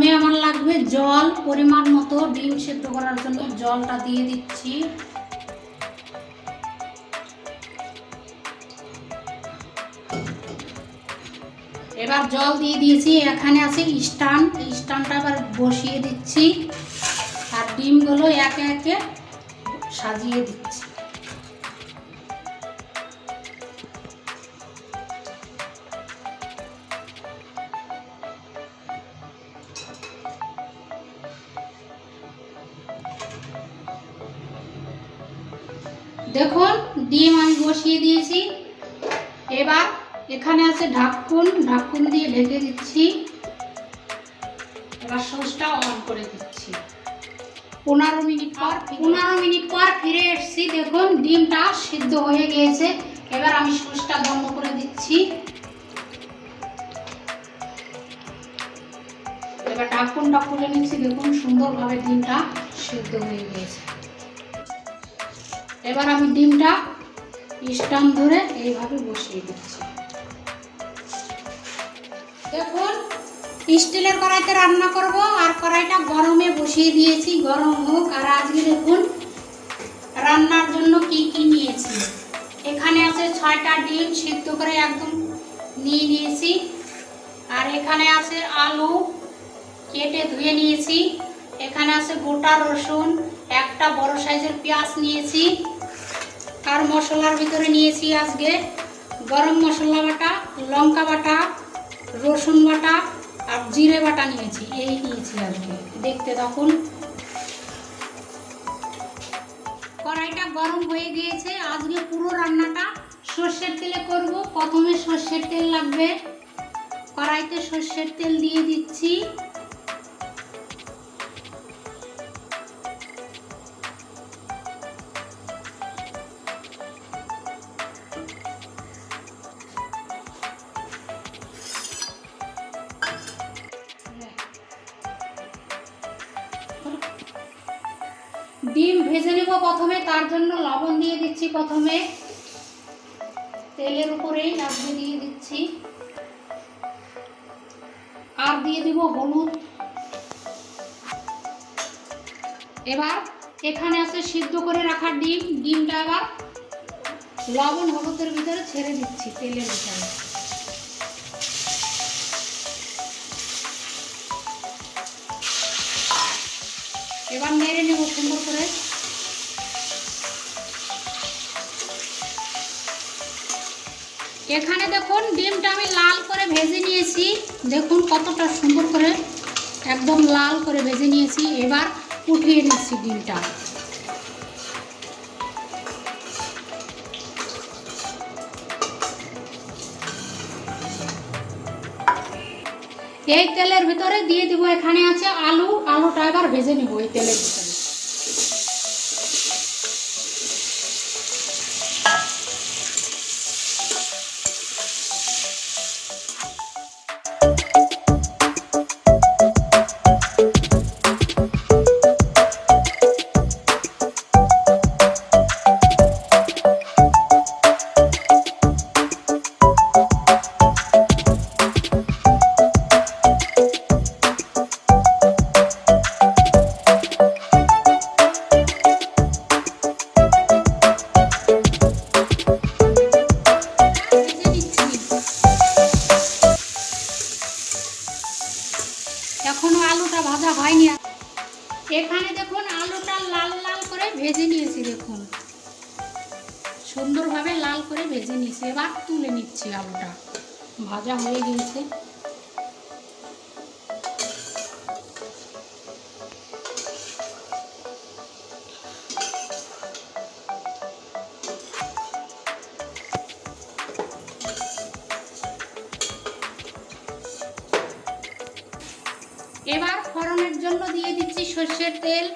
প্রথমে আমার লাগবে জল, পরিমাণ মতো ডিম সেদ্ধ করার জন্য জলটা দিয়ে দিচ্ছি। এবার জল দিয়ে দিয়েছি, এখানে আছে স্টান। স্টানটা এবার বসিয়ে দিচ্ছি। আর ডিমগুলো একে একে সাজিয়ে দিচ্ছি। দেখুন ডিম আমি বসিয়ে দিয়েছি। এবার এখানে আছে ঢাকুন ঢাকুন দিয়ে ঢেকে দিচ্ছি। এবার সসটা অন করে দিচ্ছি। পনেরো মিনিট পর পনেরো মিনিট পর ফিরে এসেছি। দেখুন ডিমটা সিদ্ধ হয়ে গিয়েছে। এবার আমি সসটা বন্ধ করে দিচ্ছি। এবার ঢাকুনটা খুলে নিচ্ছি। দেখুন সুন্দরভাবে ডিমটা সিদ্ধ হয়ে গিয়েছে। এবার আমি ডিমটা স্টাম ধরে এইভাবে বসিয়ে দিচ্ছি। দেখুন, স্টিলের কড়াইতে রান্না করব আর কড়াইটা গরমে বসিয়ে দিয়েছি, গরম হোক। আর আজকে দেখুন, রান্নার জন্য কি কি নিয়েছি। এখানে আছে ছয়টা ডিম সিদ্ধ করে একদম নিয়ে নিয়েছি। আর এখানে আছে আলু কেটে ধুয়ে নিয়েছি। এখানে আছে গোটা রসুন একটা বড় সাইজের পেঁয়াজ নিয়েছি, আর মশলার ভিতরে নিয়েছি আজকে গরম মশলা বাটা, লঙ্কা বাটা, রসুন বাটা, আর জিরে বাটা নিয়েছি, এই নিয়েছি আজকে, দেখতে তখন কড়াইটা গরম হয়ে গিয়েছে, আজকে পুরো রান্নাটা সর্ষের তেলে করব, প্রথমে সর্ষের তেল লাগবে। কড়াইতে সর্ষের তেল দিয়ে দিচ্ছি। ডিম ভেজে নেব প্রথমে, তার জন্য লবণ দিয়ে দিচ্ছি প্রথমে। তেলের উপরেই লাগবে দিয়ে দিচ্ছি। আর দিয়ে দিব হলুদ। এবার এখানে আছে সিদ্ধ করে রাখা ডিম। ডিমটা আবার লবণ হলুদের ভিতরে ছেড়ে দিচ্ছি তেলের ভিতরে। এবার নেড়ে নেব সুন্দর করে। এখানে দেখুন ডিমটা আমি লাল করে ভেজে নিয়েছি। দেখুন কতটা সুন্দর করে একদম লাল করে ভেজে নিয়েছি। এবার উঠিয়ে নিচ্ছি ডিমটা। এই তেলের ভিতরে দিয়ে দিব, এখানে আছে আলু। আলুটা এবার ভেজে নিব এই তেলের ভিতরে। ভাজা হয়ে গিয়েছে। এবার ফোড়নের জন্য দিয়ে দিচ্ছি সর্ষের তেল।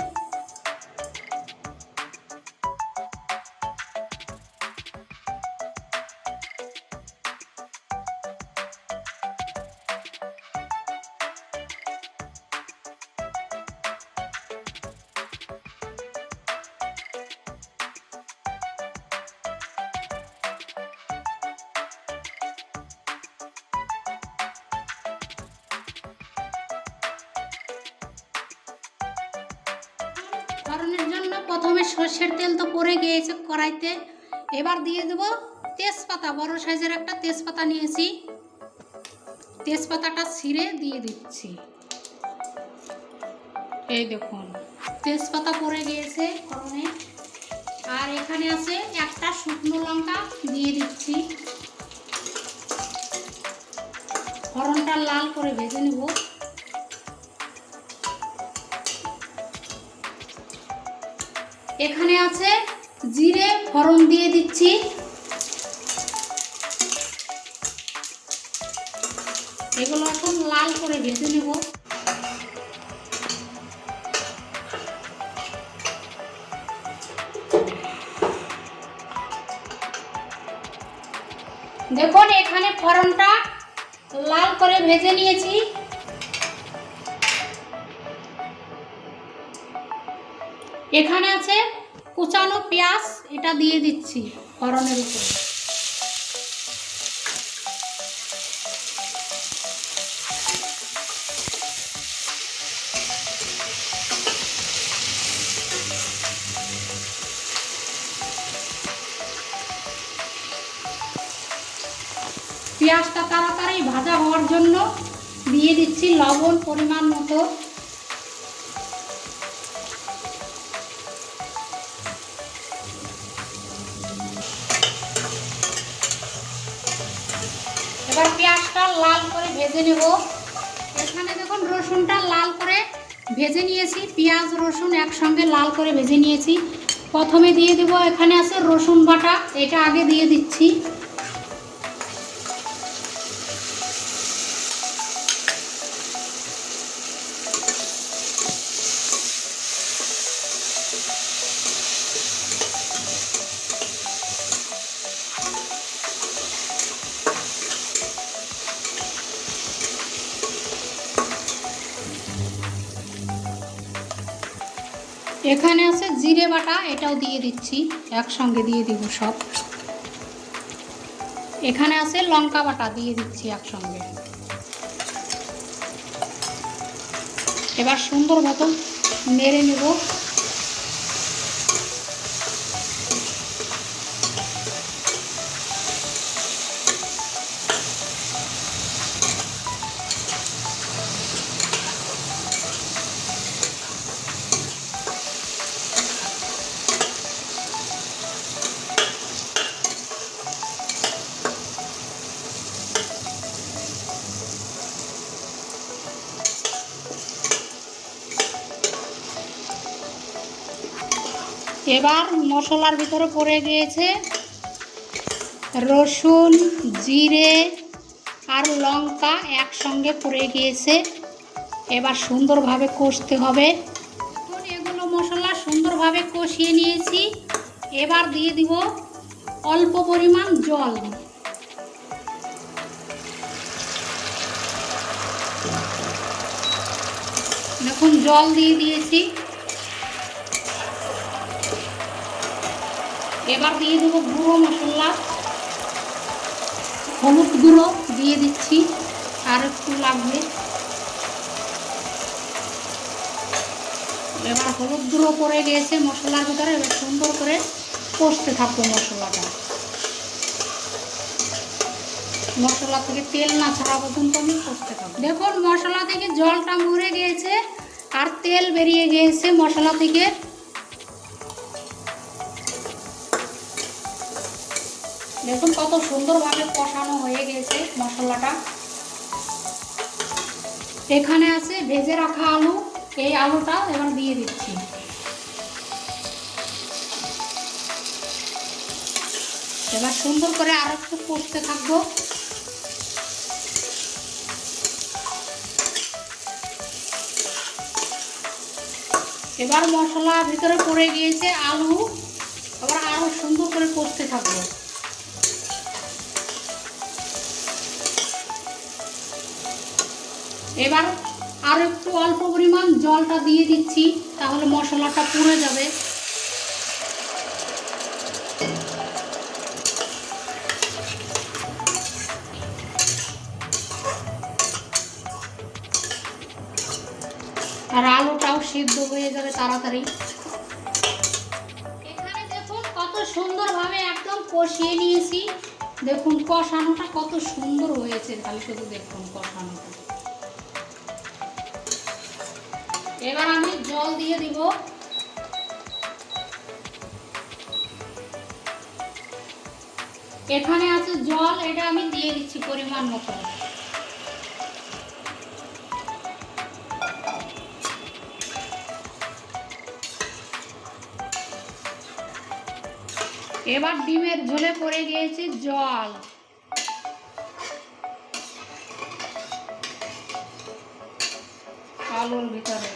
ফোড়নের জন্য প্রথমে সর্ষের তেল তো পড়ে গিয়েছে কড়াইতে। এবার দিয়ে দেব তেজপাতা, বড় সাইজের একটা তেজপাতা নিয়েছি। তেজপাতাটা ছিঁড়ে দিয়ে দিচ্ছি। এই দেখুন, তেজপাতা পড়ে গিয়েছে ফোড়নে আর এখানে আছে একটা শুকনো লঙ্কা দিয়ে দিচ্ছি। ফোড়নটা লাল করে ভেজে নেব। এখানে আছে জিরে ফোড়ন দিয়ে দিচ্ছি। এগুলো এখন লাল করে ভেজে নেব। দেখুন, এখানে ফোড়নটা লাল করে ভেজে নিয়েছি। এখানে আছে কুচানো পেঁয়াজ, এটা দিয়ে দিচ্ছি ফোড়নের উপর। পেঁয়াজটা তাড়াতাড়ি ভাজা হওয়ার জন্য দিয়ে দিচ্ছি লবণ পরিমাণ মতো। ভেজে নেব। এখানে দেখুন, রসুনটা লাল করে ভেজে নিয়েছি। পেঁয়াজ, রসুন একসঙ্গে লাল করে ভেজে নিয়েছি। প্রথমে দিয়ে দেব, এখানে আছে রসুন বাটা, এটা আগে দিয়ে দিচ্ছি। এখানে আছে জিরে বাটা, এটাও দিয়ে দিচ্ছি, একসঙ্গে দিয়ে দিব সব। এখানে আছে লঙ্কা বাটা, দিয়ে দিচ্ছি একসঙ্গে। এবার সুন্দর মতো মেরে নেব। এবার মশলার ভিতরে পড়ে গিয়েছে রসুন, জিরে আর লঙ্কা একসঙ্গে পড়ে গিয়েছে। এবার সুন্দরভাবে কষতে হবে। এগুলো মশলা সুন্দরভাবে কষিয়ে নিয়েছি। এবার দিয়ে দিব অল্প পরিমাণ জল। দেখুন, জল দিয়ে দিয়েছি। এবার দিয়ে দেবো গুঁড়ো মশলা। হলুদ গুঁড়ো দিয়ে দিচ্ছি, আর একটু লাগবে। এবার হলুদ গুঁড়ো পড়ে গিয়েছে মশলার ভিতরে, এবার সুন্দর করে কষতে থাকব মশলাটা। মশলা থেকে তেল না ছাড়া পর্যন্ত আমি কষতে থাকব। দেখুন, মশলা থেকে জলটা মরে গিয়েছে আর তেল বেরিয়ে গিয়েছে মশলা থেকে। দেখুন কত সুন্দরভাবে কষানো হয়ে গেছে মশলাটা। এখানে আছে ভেজে রাখা আলু। এই আলুটা এবার দিয়ে দিচ্ছি। এবার সুন্দর করে আর একটু কষতে থাকব। এবার মশলা ভিতরে পড়ে গিয়েছে আলু। এবার আরও সুন্দর করে কষতে থাকব। এবার আর একটু অল্প পরিমাণ জলটা দিয়ে দিচ্ছি, তাহলে মশলাটা পুড়ে যাবে। আর আলুটাও সিদ্ধ হয়ে যাবে তাড়াতাড়ি। এখানে দেখুন কত সুন্দরভাবে একদম কষিয়ে নিয়েছি। দেখুন কষানোটা কত সুন্দর হয়েছে খালি শুধু দেখুন কষানোটা। এবার আমি জল দিয়ে দিব। এখানে আছে জল, এটা আমি দিয়ে দিচ্ছি পরিমাণ মতো। এবার ডিমের ঝোলে পড়ে গিয়েছে জল। আলুর ভিতরে।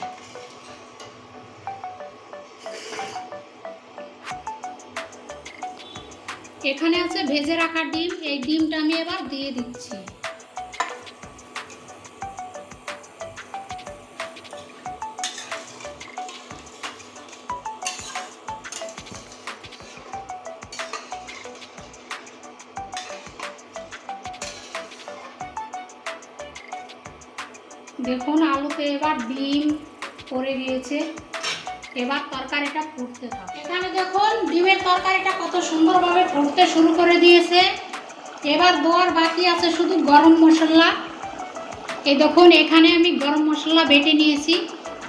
এখানে আছে ভেজে রাখা ডিম, এই ডিমটা আমি এবার দিয়ে দিচ্ছি। দেখুন, আলুতে এবার ডিম পড়ে গিয়েছে। এবার তরকারিটা ফুটতে থাকে। এখানে দেখুন, ডিমের তরকারিটা কত সুন্দরভাবে ফুটতে শুরু করে দিয়েছে। এবার দেওয়ার বাকি আছে শুধু গরম মশলা। এই দেখুন, এখানে আমি গরম মশলা বেটে নিয়েছি।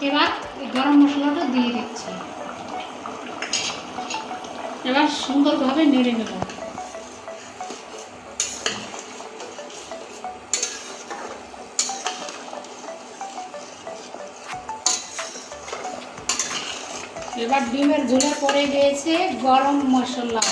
এবার গরম মশলাটা দিয়ে দিচ্ছি। এবার সুন্দরভাবে নেড়ে নেব। এবার ডিমের ঝোলে পড়ে গিয়েছে গরম মশলা।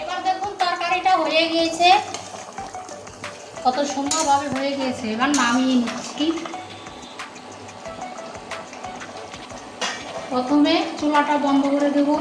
এবার দেখুন তরকারিটা হয়ে গিয়েছে। কত সুন্দরভাবে হয়ে গিয়েছে। এবার নামিয়ে নিচ্ছি। প্রথমে চুলাটা বন্ধ করে দেবো।